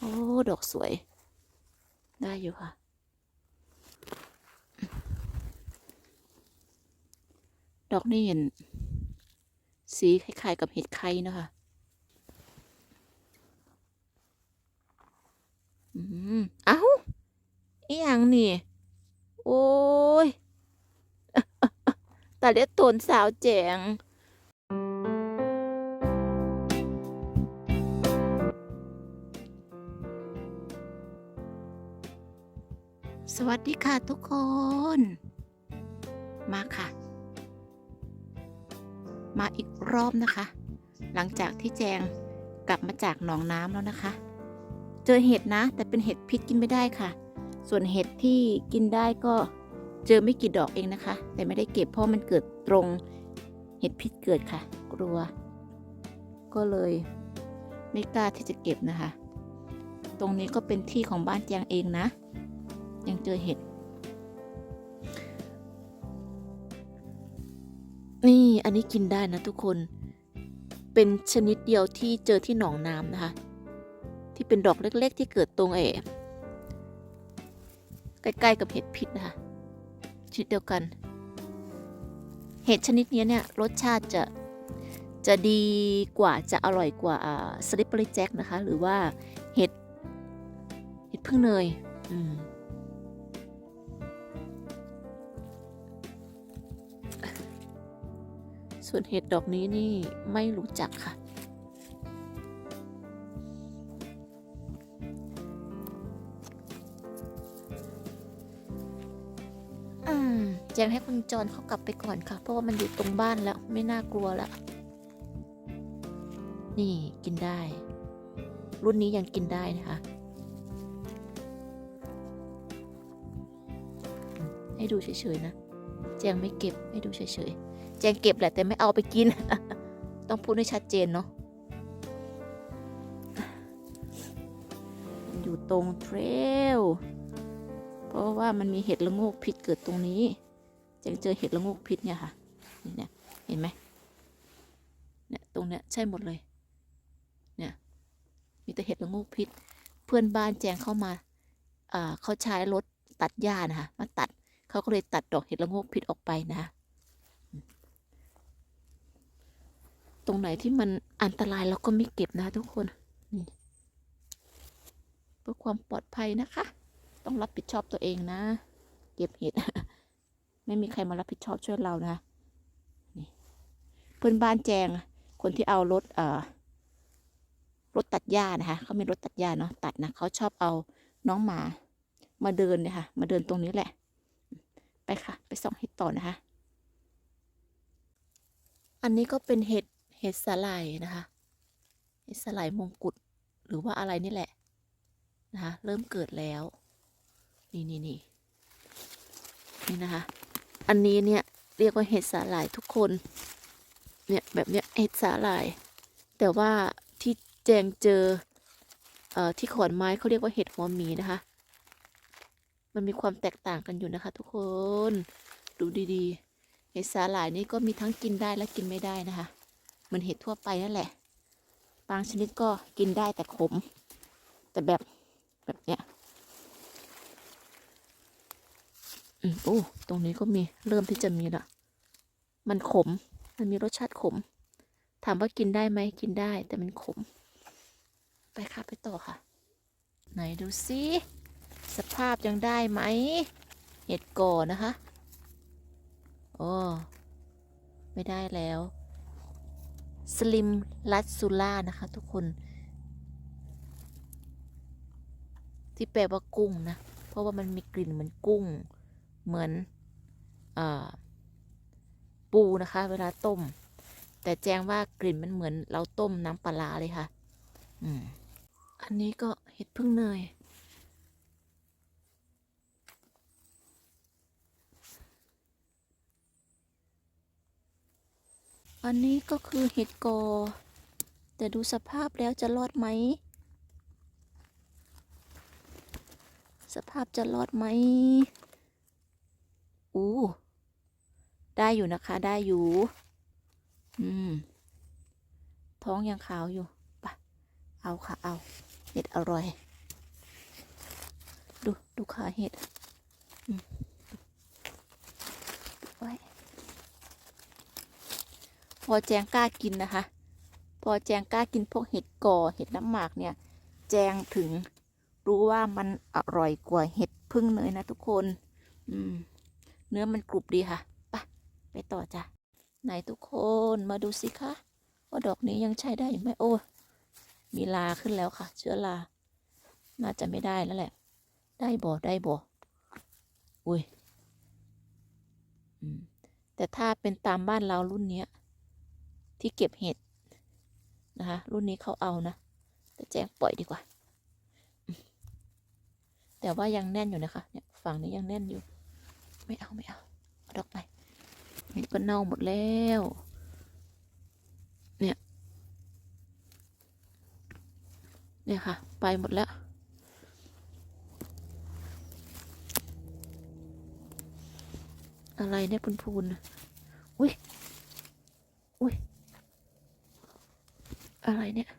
โอ้ ดอกสวย ได้อยู่ค่ะ ดอกนี่เห็น สีคล้ายๆกับเห็ดไข่นะคะอืมเอ้าอีหยังนี่ โอ้ยแต่เล็ดตนสาวแจง วัสดีค่ะทุกคน มาค่ะ มาอีกรอบนะคะ หลังจากที่แจงกลับมาจากหนองน้ำแล้วนะคะ เจอเห็ดนะ แต่เป็นเห็ดพิษกินไม่ได้ค่ะ ส่วนเห็ดที่กินได้ก็เจอไม่กี่ดอกเองนะคะ แต่ไม่ได้เก็บเพราะมันเกิดตรงเห็ดพิษเกิดค่ะ กลัว ก็เลยไม่กล้าที่จะเก็บนะคะ ตรงนี้ก็เป็นที่ของบ้านแจงเองนะ ยังเจอเห็ด นี่อันนี้กินได้นะทุกคน เป็นชนิดเดียวที่เจอที่หนองน้ำนะคะ ที่เป็นดอกเล็ก ๆ ที่เกิดตรงเอใกล้ๆกับเห็ดพิษนะคะชนิดเดียวกัน เห็ดชนิดนี้เนี่ยรสชาติจะจะดีกว่าจะอร่อยกว่าสลิปเปอร์แจ็คนะคะ หรือว่าเห็ดเห็ดพึ่งเนย อืม ส่วนเห็ดดอกนี้นี่ไม่รู้จักค่ะ อืมแจงให้คุณจรเขากลับไปก่อนค่ะ เพราะว่ามันอยู่ตรงบ้านแล้วไม่น่ากลัวล้วนี่กินได้ รุ่นนี้ยังกินได้นะคะ ให้ดูเฉยๆนะแจงไม่เก็บให้ดูเฉยๆ แจงเก็บแหละแต่ไม่เอาไปกิน ต้องพูดให้ชัดเจนเนาะอยู่ตรงเทรลเพราะว่ามันมีเห็ดละโงกพิษเกิดตรงนี้แจงเจอเห็ดละโงกพิษเนี่ยค่ะนี่เนี่ยเห็นไหมเนี่ยตรงเนี้ยใช่หมดเลย เนี่ยมีแต่เห็ดละโงกพิษ เพื่อนบ้านแจงเข้ามาอ่าเขาใช้รถตัดหญ้านะคะมาตัดเขาก็เลยตัดดอกเห็ดละโงกพิษออกไปนะคะ ต รงไหนที่มันอันตรายเราก็ไม่เก็บนะทุกคนนี่เพื่อความปลอดภัยนะคะ ต้องรับผิดชอบตัวเองนะ เก็บเห็ด ไม่มีใครมารับผิดชอบช่วยเรานะนี่เพื่อนบ้านแจง คนที่เอารถเอ่อรถตัดหญ้านะคะเขามีรถตัดหญ้าเนาะตัดนะเขาชอบเอาน้องหมา มาเดินเนี่ยค่ะ มาเดินตรงนี้แหละ ไปค่ะ ไปส่องเห็ดต่อนะคะ อันนี้ก็เป็นเห็ด เห็ดสาหร่ายนะคะเห็ดสาหร่ายมงกุฎหรือว่าอะไรนี่แหละนะคะเริ่มเกิดแล้ว นี่นี่นี่นี่นะคะ อันนี้เนี่ยเรียกว่าเห็ดสาหร่ายทุกคน เนี่ยแบบเนี้ยเห็ดสาหร่าย แต่ว่าที่แจงเจอเอ่อที่ขอนไม้เขาเรียกว่าเห็ดหัวหมีนะคะ มันมีความแตกต่างกันอยู่นะคะ ทุกคน ดูดีๆ เห็ดสาหร่ายนี่ก็มีทั้งกินได้และกินไม่ได้นะคะ เหมือนเห็ดทั่วไปนั่นแหละ บางชนิดก็กินได้แต่ขม แต่แบบแบบเนี้ยอืมโอ้ตรงนี้ก็มีเริ่มที่จะมีละมันขม มันมีรสชาติขม ถามว่ากินได้ไหมกินได้ แต่มันขม ไปค่ะไปต่อค่ะ ไหนดูซิสภาพยังได้ไหม เห็ดก่อนะคะโอ้ไม่ได้แล้ว สลิมลัดซูล่านะคะ ทุกคน ที่แปลว่ากุ้งนะ เพราะว่ามันมีกลิ่นเหมือนกุ้ง เหมือนอปูนะคะ เวลาต้ม แต่แจ้งว่ากลิ่นมันเหมือนเราต้มน้ำปลาร้าเลยค่ะ อืม อันนี้ก็เห็ดพึ่งเนย อันนี้ก็คือเห็ดกอ แต่ดูสภาพแล้วจะรอดไหม สภาพจะรอดไหมอู้ได้อยู่นะคะได้อยู่ อืม ท้องยังขาวอยู่ปะเอาค่ะเอา เห็ดอร่อย ดู ดูขาเห็ด อืมไว้ พอแจงกล้ากินนะคะ พอแจงกล้ากินพวกเห็ดกอเห็ดน้ำหมากเนี่ย แจงถึงรู้ว่ามันอร่อยกว่าเห็ดพึ่งเนยนะทุกคน อืม เนื้อมันกรุบดีค่ะไปไปต่อจ้ะไหนทุกคนมาดูสิคะว่าดอกนี้ยังใช้ได้ไหมโอ้มีลาขึ้นแล้วค่ะ เชื้อราน่าจะไม่ได้แล้วแหละ ได้บ่ได้บ่อุ้ยแต่ถ้าเป็นตามบ้านเรารุ่นเนี้ย ที่เก็บเห็ดนะคะ รุ่นนี้เขาเอานะ แต่แจ้งปล่อยดีกว่า แต่ว่ายังแน่นอยู่นะคะ เนี่ยฝั่งนี้ยังแน่นอยู่ ไม่เอาไม่เอาเอาดอกไปเห็ดก็เน่าหมดแล้ว เนี่ย เนี่ยค่ะ ไปหมดแล้ว อะไรเนี่ยพูนๆน่ะอุ้ยอุ้ย อะไร เนี่ย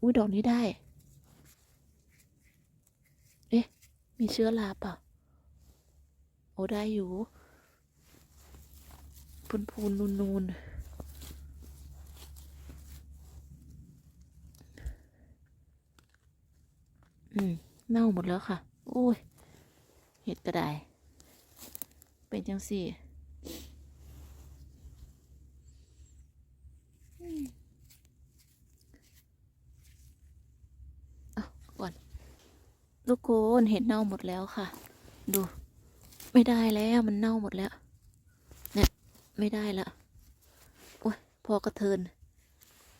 อุ้ยดอกนี้ได้ เอ๊ะ มีเชื้อราเปล่าโอ้ได้อยู่พูนพูนนูนนูนอืม เน่าหมดแล้วค่ะ โอ้ย เห็ดก็ไดเป็นจังสี่อืมเอาก่อนทุก คนเห็ดเน่าหมดแล้วค่ะ ดู ไม่ได้แล้วมันเน่าหมดแล้ว เนี่ยไม่ได้ละโอ้ยพอกระเทิน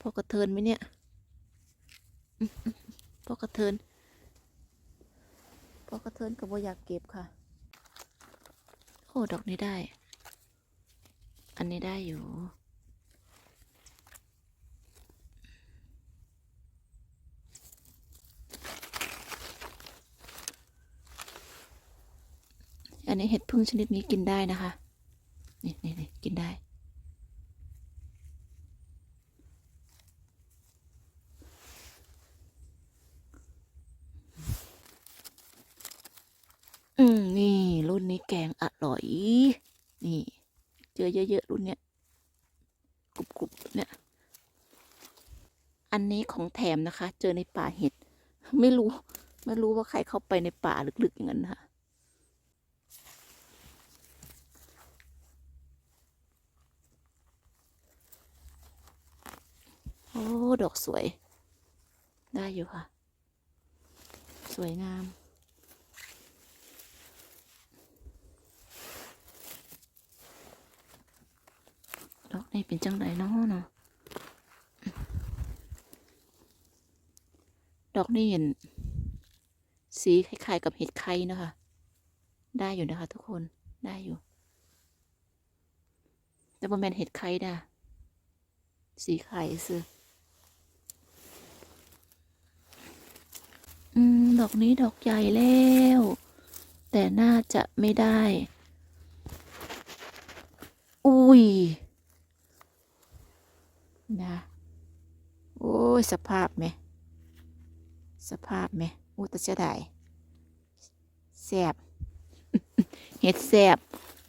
พอกระเทินไหมเนี่ยอืมอืมพอกระเทินพอกระเทินก็บ่อยากเก็บค่ะโอ้ดอกนี้ได้ อันนี้ได้อยู่ นนี้เห็ดพึ่งชนิดนี้กินได้นะคะ นี่นี่นี่กินได้ อืม นี่รุ่นนี้แกงอร่อย นี่ เจอเยอะๆรุ่นเนี้ยกรุบๆเนี่ย อันนี้ของแถมนะคะ เจอในป่าเห็ด ไม่รู้ ไม่รู้ว่าใครเข้าไปในป่าลึกๆอย่างนั้นนะคะ โอ้ ดอกสวย ได้อยู่ค่ะ สวยงาม ดอกนี้เป็นจังไดเนาะเนาะดอกนี่เห็น สีคล้ายๆกับเห็ดไข่นะคะ ได้อยู่นะคะทุกคน ได้อยู่ แต่บ่แมนเห็ดไข่นะสีไข่ซื้อ อืม ดอกนี้ดอกใหญ่แล้ว แต่น่าจะไม่ได้ อุ้ย นะ โอ้ย สภาพไหม สภาพไหมอู้แตะเสดายแสบเห็ดแสบ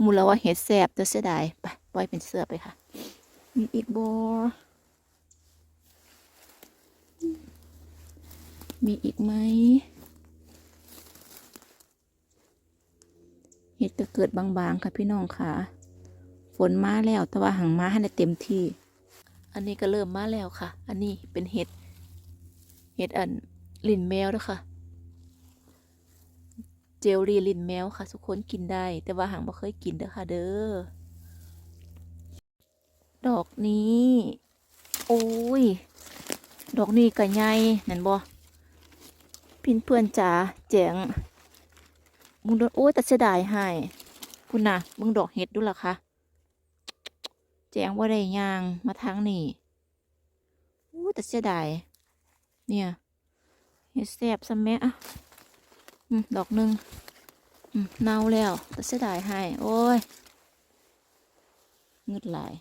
มูลว่าเห็ดแสบแต่เสียดายไปปล่อยเป็นเสื้อไปค่ะ มีอีกบอ มีอีกไหม เห็ดก็เกิดบางๆค่ะพี่น้องค่ะ ฝนมาแล้วแต่ว่าหังมาให้ได้เต็มที่ อันนี้ก็เริ่มมาแล้วค่ะ อันนี้เป็นเห็ด เห็ดอันลิ่นแมวด้วยค่ะ เจลลี่ลิ่นแมวค่ะ ทุกคนกินได้ แต่ว่าหังบ่เคยกินเด้อค่ะ เด้อ ดอกนี้ โอ้ยดอกนี้ก็ใหญ่นั่นบ่ พินเพื่อนจ๋าแจงมึงโดนโอ้ยแต่เสียดายให้คุณน่ะมึงดอกเห็ดดูล่ะคะแจงว่าได้ยางมาทางนี่โอ้ยแต่เสียดายเนี่ยเห็ดแสบซะแม่อะดอกหนึ่งเน่าแล้วแต่เสียดายให้ โอ้ยเงึดหลาย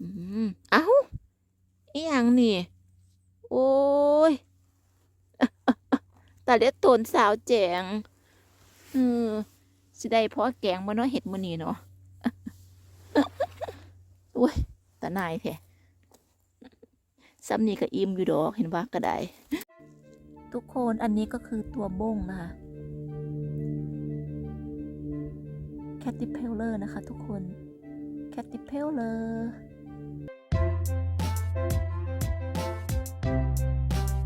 อืม มเอ้า อีหยังนี่ โอ้ยแต่เล็ดตนสาวแจงเออสิได้เพราะแกงมาเนาะเห็ดมือนี้เนาะโอ้ยตานายแท้ซ้ำนี่ก็อิ่มอยู่ดอกเห็นว่าก็ได้ ทุกคนอันนี้ก็คือตัวบ้งนะคะแคทติเพลเลอร์นะคะทุกคนแคทติเพลเลอร์